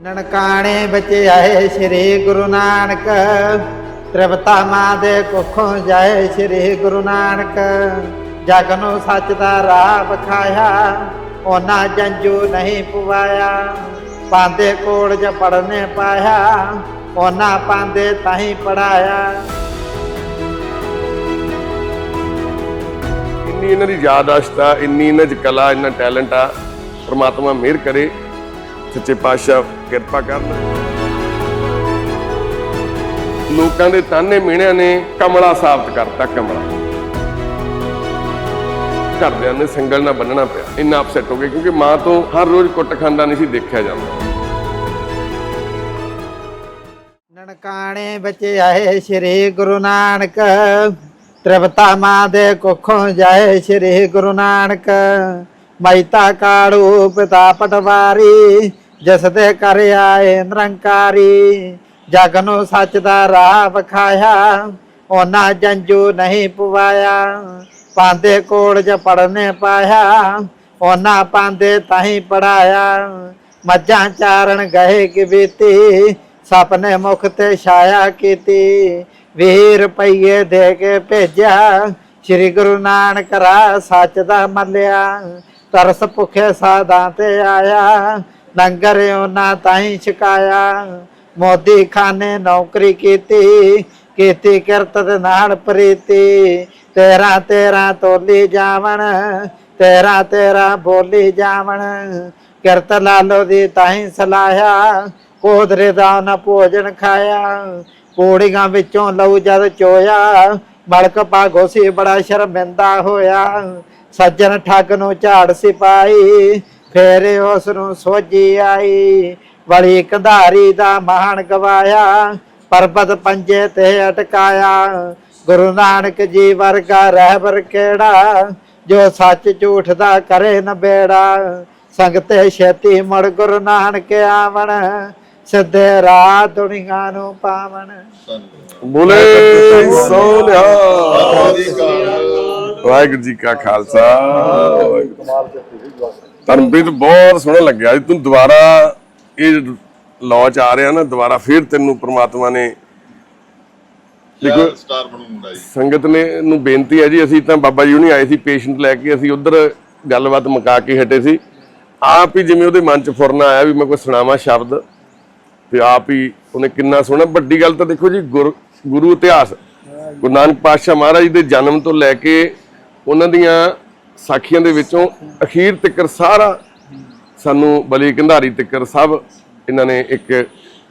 ਨਨਕਾਣੇ ਵਿੱਚ ਆਏ ਸ੍ਰੀ ਗੁਰੂ ਨਾਨਕ। ਤ੍ਰਿਪਤਾ ਮਾਂ ਦੇ ਕੁੱਖੋਂ ਜਾਏ ਸ੍ਰੀ ਗੁਰੂ ਨਾਨਕ। ਜਗ ਨੂੰ ਸੱਚ ਦਾ ਰਾਹ ਵਿਖਾਇਆ, ਉਹਨਾਂ ਜੰਜੂ ਨਹੀਂ ਪਵਾਇਆ। ਪਾਂਦੇ ਕੋਲ ਜ ਪੜਨੇ ਪਾਇਆ, ਉਹਨਾਂ ਪਾਂਦੇ ਤਾਹੀਂ ਪੜਾਇਆ ਇੰਨੀ ਇਹਨਾਂ ਦੀ ਯਾਦਾਸ਼ਤ ਆ, ਇੰਨੀ ਇਹਨਾਂ 'ਚ ਕਲਾ, ਇੰਨਾ ਟੈਲੈਂਟ ਆ, ਪ੍ਰਮਾਤਮਾ ਮਿਹਰ ਕਰੇ। ਸੱਚੇ ਪਾਤਸ਼ਾਹ ਕਿਰਪਾ ਕਰਨ। ਲੋਕਾਂ ਦੇ ਤਾਨੇ ਮਿਹਣਿਆਂ ਨੇ ਕਮਲਾ ਸਾਬਤ ਕਰਤਾ ਕਮਲਾ। ਘਰਦਿਆਂ ਨੇ ਸੰਗਲ ਨਾਲ ਬੰਨਣਾ ਪਿਆ। ਇੰਨਾ ਅਪਸੈਟ ਹੋ ਗਏ ਕਿਉਂਕਿ ਮਾਂ ਤੋਂ ਹਰ ਰੋਜ਼ ਕੁੱਟ ਖਾਂਦਾ ਨਹੀਂ ਸੀ ਦੇਖਿਆ ਜਾਂਦਾ। ਨਨਕਾਣੇ ਵਿੱਚ ਆਏ ਸ੍ਰੀ ਗੁਰੂ ਨਾਨਕ। ਤ੍ਰਿਪਤਾ ਮਾਂ ਦੇ ਕੁੱਖੋਂ ਜਾਏ ਸ੍ਰੀ ਗੁਰੂ ਨਾਨਕ। ਮਹਿਤਾ ਕਾੜੂ ਪਿਤਾ ਪਟਵਾਰੀ। ਜਿਸ ਦੇ ਕਰ ਆਏ ਨਿਰੰਕਾਰੀ ਜਗ ਨੂੰ ਸੱਚ ਦਾ ਰਾਹ ਵਿਖਾਇਆ। ਉਹਨਾਂ ਜੰਜੂ ਨਹੀਂ ਪਵਾਇਆ, ਪਾਂਦੇ ਕੋਲ ਜ ਪੜਨੇ ਪਾਇਆ। ਉਹਨਾਂ ਪਾਂਦੇ ਤਾਹੀਂ ਪੜਾਇਆ ਮੱਝਾਂ ਚਾਰਨ ਗਏ ਕਿ ਬੀਤੀ, ਸਪਨੇ ਮੁਖ ਤੇ ਛਾਇਆ ਕੀਤੀ। 20 ਰੁਪਈਏ ਦੇ ਕੇ ਭੇਜਿਆ, ਸ੍ਰੀ ਗੁਰੂ ਨਾਨਕ ਰਾ ਸੱਚ ਦਾ ਮੱਲਿਆ। ਤਰਸ ਭੁਖੇ ਸਾਦਾ ਤੇ ਆਇਆ। ਲੰਗਰ ਉਹਨਾਂ ਤਾਹੀਂ ਛਕਾਇਆ। ਮੋਦੀ ਖਾਨੇ ਨੌਕਰੀ ਕੀਤੀ ਕੀਤੀ ਕਿਰਤ ਦੇ ਨਾਲ ਪ੍ਰੀਤੀ। ਤੇਰਾ ਤੇਰਾ ਤੋਲੀ ਜਾਵਣ, ਤੇਰਾ ਤੇਰਾ ਬੋਲੀ ਜਾਵਣ। ਕਿਰਤ ਲਾਲੋ ਦੀ ਤਾਹੀਂ ਸਲਾਹਿਆ, ਕੋਦਰੇ ਦਾ ਨਾ ਭੋਜਨ ਖਾਇਆ। ਕੋੜੀਆਂ ਵਿੱਚੋਂ ਲਊ ਜਦ ਚੋਇਆ, ਮਲਕ ਭਾਗੋ ਸੀ ਬੜਾ ਸ਼ਰਮਿੰਦਾ ਹੋਇਆ। ਸੱਜਣ ਠੱਗ ਨੂੰ ਝਾੜ ਸਿਪਾਈ ਫੇਰ ਉਸ ਨੂੰ ਸੋਝੀ ਆਈ ਵਲੀ ਕੰਧਾਰੀ ਦਾ ਮਹਾਨ ਗਵਾਇਆ ਪਰਬਤ ਪੰਜੇ ਤੇ ਅਟਕਾਇਆ। ਗੁਰੂ ਨਾਨਕ ਜੀ ਵਰਗਾ ਰਹਿਬਰ ਕਿਹੜਾ ਜੋ ਸੱਚ ਝੂਠ ਦਾ ਕਰੇ ਨ ਬੇੜਾ? ਸੰਗਤੇ ਛੇਤੀ ਮੜ ਗੁਰੂ ਨਾਨਕ ਆਵਣ ਸਿੱਧੇ ਰਾਹ ਦੁਨੀਆ ਨੂੰ ਪਾਵਣ। ਬੋਲੇ ਸੋਨਿਆ ਵਾਹਿਗੁਰੂ ਜੀ ਕਾ ਖਾਲਸਾ। ਧਰਮਪ੍ਰੀਤ ਬਹੁਤ ਸੋਹਣਾ ਲੱਗਿਆ। ਜੀ ਤੂੰ ਦੁਬਾਰਾ ਇਹ ਲਾਂਚ ਆ ਰਿਹਾ ਨਾ ਦੁਬਾਰਾ ਫਿਰ ਤੈਨੂੰ ਪ੍ਰਮਾਤਮਾ ਨੇ ਦੇਖੋ ਸਟਾਰ ਬਣੂ ਮੁੰਡਾ ਜੀ। ਸੰਗਤ ਨੇ ਨੂੰ ਬੇਨਤੀ ਹੈ ਜੀ ਅਸੀਂ ਤਾਂ ਬਾਬਾ ਜੀ ਹੁਣੀ ਆਏ ਸੀ ਪੇਸ਼ੈਂਟ ਲੈ ਕੇ ਅਸੀਂ ਉਧਰ ਗੱਲਬਾਤ ਮੁਕਾ ਕੇ ਹਟੇ ਸੀ। ਆਪ ਹੀ ਜਿਵੇਂ ਉਹਦੇ ਮਨ 'ਚ ਫੁਰਨਾ ਆਇਆ ਵੀ ਮੈਂ ਕੋਈ ਸੁਣਾਵਾਂ ਸ਼ਬਦ ਤੇ ਆਪ ਹੀ ਉਹਨੇ ਕਿੰਨਾ ਸੋਹਣਾ। ਵੱਡੀ ਗੱਲ ਤਾਂ ਦੇਖੋ ਜੀ ਗੁਰੂ ਇਤਿਹਾਸ ਗੁਰੂ ਨਾਨਕ ਪਾਤਸ਼ਾਹ ਮਹਾਰਾਜ ਦੇ ਜਨਮ ਤੋਂ ਲੈ ਕੇ ਉਹਨਾਂ ਦੀਆਂ ਸਾਖੀਆਂ ਦੇ ਵਿੱਚੋਂ ਅਖੀਰ ਤੱਕ ਸਾਰਾ ਸਾਨੂੰ ਬਲੀ ਕੰਧਾਰੀ ਤੱਕ ਸਭ ਇਹਨਾਂ ਨੇ ਇੱਕ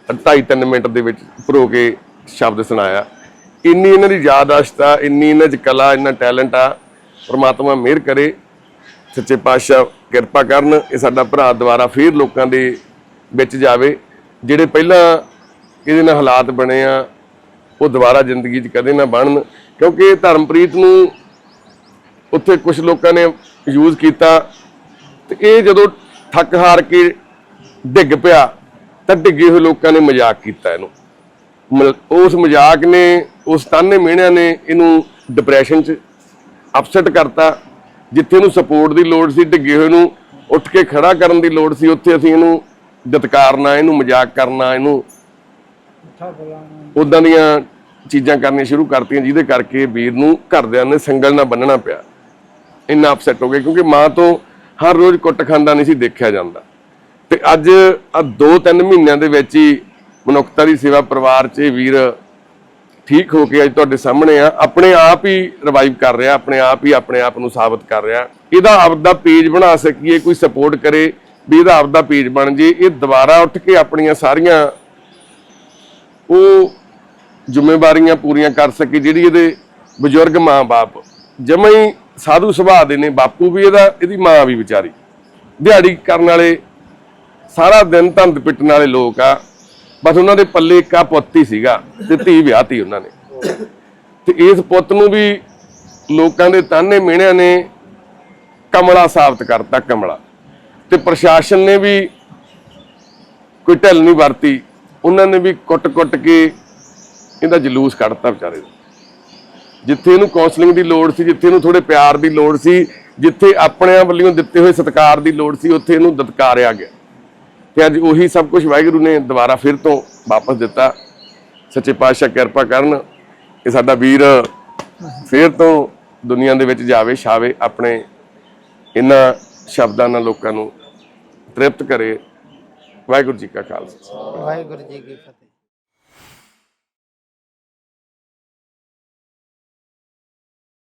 2.5 3 ਮਿੰਟ ਦੇ ਵਿੱਚ ਭਰੋ ਕੇ ਸ਼ਬਦ ਸੁਣਾਇਆ। ਇੰਨੀ ਇਹਨਾਂ ਦੀ ਯਾਦਾਸ਼ਤ ਆ, ਇੰਨੀ ਇਹਨਾਂ 'ਚ ਕਲਾ, ਇੰਨਾ ਟੈਲੈਂਟ ਆ, ਪ੍ਰਮਾਤਮਾ ਮਿਹਰ ਕਰੇ, ਸੱਚੇ ਪਾਤਸ਼ਾਹ ਕਿਰਪਾ ਕਰਨ, ਇਹ ਸਾਡਾ ਭਰਾ ਦੁਬਾਰਾ ਫੇਰ ਲੋਕਾਂ ਦੇ ਵਿੱਚ ਜਾਵੇ, ਜਿਹੜੇ ਪਹਿਲਾਂ ਇਹਦੇ ਨਾਲ ਹਾਲਾਤ ਬਣੇ ਆ, ਉਹ ਦੁਬਾਰਾ ਜ਼ਿੰਦਗੀ 'ਚ ਕਦੇ ਨਾ ਬਣਨ, ਕਿਉਂਕਿ ਧਰਮਪ੍ਰੀਤ ਨੂੰ ਉੱਥੇ ਕੁਝ ਲੋਕਾਂ ਨੇ ਯੂਜ਼ ਕੀਤਾ ਤੇ ਇਹ ਜਦੋਂ ਥੱਕ ਹਾਰ ਕੇ ਡਿੱਗ ਪਿਆ ਤਾਂ ਡਿੱਗੇ ਹੋਏ ਲੋਕਾਂ ਨੇ ਮਜ਼ਾਕ ਕੀਤਾ ਇਹਨੂੰ। ਮ- ਉਸ ਮਜ਼ਾਕ ਨੇ, ਉਸ ਤਾਨੇ ਮਿਹਣਿਆਂ ਨੇ ਇਹਨੂੰ ਡਿਪਰੈਸ਼ਨ 'ਚ ਅਪਸੈਟ ਕਰਤਾ, ਜਿੱਥੇ ਇਹਨੂੰ ਸਪੋਰਟ ਦੀ ਲੋੜ ਸੀ, ਡਿੱਗੇ ਹੋਏ ਨੂੰ ਉੱਠ ਕੇ ਖੜਾ ਕਰਨ ਦੀ ਲੋੜ ਸੀ, ਉੱਥੇ ਅਸੀਂ ਇਹਨੂੰ ਦਤਕਾਰਨਾ ਇਹਨੂੰ ਮਜ਼ਾਕ ਕਰਨਾ, ਇਹਨੂੰ ਉਦਾਂ ਦੀਆਂ ਚੀਜ਼ਾਂ ਕਰਨੀਆਂ ਸ਼ੁਰੂ ਕਰਤੀਆਂ, ਜਿਹਦੇ ਕਰਕੇ ਵੀਰ ਨੂੰ ਘਰਦਿਆਂ ਨੇ ਸੰਗਲ ਨਾਲ ਬੰਨਣਾ ਪਿਆ। ਇੰਨਾ ਅਪਸੈਟ ਹੋ ਗਿਆ ਕਿਉਂਕਿ ਮਾਂ ਤੋਂ ਹਰ ਰੋਜ਼ ਕੁੱਟ ਖਾਂਦਾ ਨਹੀਂ ਸੀ, ਦੇਖਿਆ ਜਾਂਦਾ। ਤੇ ਅੱਜ ਆ 2-3 ਮਹੀਨਿਆਂ ਦੇ ਵਿੱਚ ਹੀ ਮਨੁੱਖਤਾ ਦੀ ਸੇਵਾ ਪਰਿਵਾਰ 'ਚ ਇਹ ਵੀਰ ਠੀਕ ਹੋ ਕੇ ਅੱਜ ਤੁਹਾਡੇ ਸਾਹਮਣੇ ਆ। ਆਪਣੇ ਆਪ ਹੀ ਰਿਵਾਈਵ ਕਰ ਰਿਹਾ, ਆਪਣੇ ਆਪ ਹੀ ਆਪਣੇ ਆਪ ਨੂੰ ਸਾਬਤ ਕਰ ਰਿਹਾ। ਇਹਦਾ ਆਪਦਾ ਪੇਜ ਬਣਾ ਸਕੀਏ, ਕੋਈ ਸਪੋਰਟ ਕਰੇ ਵੀ ਇਹਦਾ ਆਪਦਾ ਪੇਜ ਬਣ ਜੇ। ਇਹ ਦੁਬਾਰਾ ਉੱਠ ਕੇ ਆਪਣੀਆਂ ਸਾਰੀਆਂ ਉਹ ਜ਼ਿੰਮੇਵਾਰੀਆਂ ਪੂਰੀਆਂ ਕਰ ਸਕੇ, ਜਿਹੜੀ ਇਹਦੇ ਬਜ਼ੁਰਗ ਮਾਂ-ਬਾਪ ਜਮਾਂ ਹੀ ਸਾਧੂ ਸੁਭਾਅ ਦੇ ਨੇ, ਬਾਪੂ ਵੀ ਇਹਦਾ, ਇਹਦੀ ਮਾਂ ਵੀ ਵਿਚਾਰੀ। ਦਿਹਾੜੀ ਕਰਨ ਵਾਲੇ, ਸਾਰਾ ਦਿਨ ਧੰਦ ਪਿੱਟਣ ਵਾਲੇ ਲੋਕ ਆ। ਬਸ ਉਹਨਾਂ ਦੇ ਪੱਲੇ ਇੱਕ ਆ ਪੁੱਤ ਹੀ ਸੀਗਾ ਤੇ ਧੀ ਵਿਆਹਤੀ ਉਹਨਾਂ ਨੇ। ਤੇ ਇਸ ਪੁੱਤ ਨੂੰ ਵੀ ਲੋਕਾਂ ਦੇ ਤਾਨੇ ਮਿਹਣਿਆਂ ਨੇ ਕਮਲਾ ਸਾਬਤ ਕਰਤਾ, ਕਮਲਾ। ਤੇ ਪ੍ਰਸ਼ਾਸਨ ਨੇ ਵੀ ਕੋਈ ਢਿੱਲ ਨਹੀਂ ਵਰਤੀ। ਉਹਨਾਂ ਨੇ ਵੀ ਕੁੱਟ-ਕੁੱਟ ਕੇ ਇਹਦਾ ਜਲੂਸ ਕੱਢਤਾ ਵਿਚਾਰੇ ਦਾ ਜਿੱਥੇ ਇਹਨੂੰ ਕਾਉਂਸਲਿੰਗ ਦੀ ਲੋੜ ਸੀ, ਜਿੱਥੇ ਇਹਨੂੰ ਥੋੜੇ ਪਿਆਰ ਦੀ ਲੋੜ ਸੀ, ਜਿੱਥੇ ਆਪਣਿਆਂ ਵੱਲੋਂ ਦਿੱਤੇ ਹੋਏ ਸਤਿਕਾਰ ਦੀ ਲੋੜ ਸੀ, ਉੱਥੇ ਇਹਨੂੰ ਦਤਕਾਰਿਆ ਗਿਆ। ਤੇ ਅੱਜ ਉਹੀ ਸਭ ਕੁਝ ਵਾਹਿਗੁਰੂ ਨੇ ਦੁਬਾਰਾ ਫਿਰ ਤੋਂ ਵਾਪਸ ਦਿੱਤਾ। ਸੱਚੇ ਪਾਤਸ਼ਾਹ ਕਿਰਪਾ ਕਰਨ ਕਿ ਸਾਡਾ ਵੀਰ ਫਿਰ ਤੋਂ ਦੁਨੀਆ ਦੇ ਵਿੱਚ ਜਾਵੇ, ਛਾਵੇ, ਆਪਣੇ ਇਹਨਾਂ ਸ਼ਬਦਾਂ ਨਾਲ ਲੋਕਾਂ ਨੂੰ ਤ੍ਰਿਪਤ ਕਰੇ। ਵਾਹਿਗੁਰੂ ਜੀ ਕਾ ਖਾਲਸਾ। ਵਾਹਿਗੁਰੂ ਜੀ ਕੀ ਫਤਿਹ।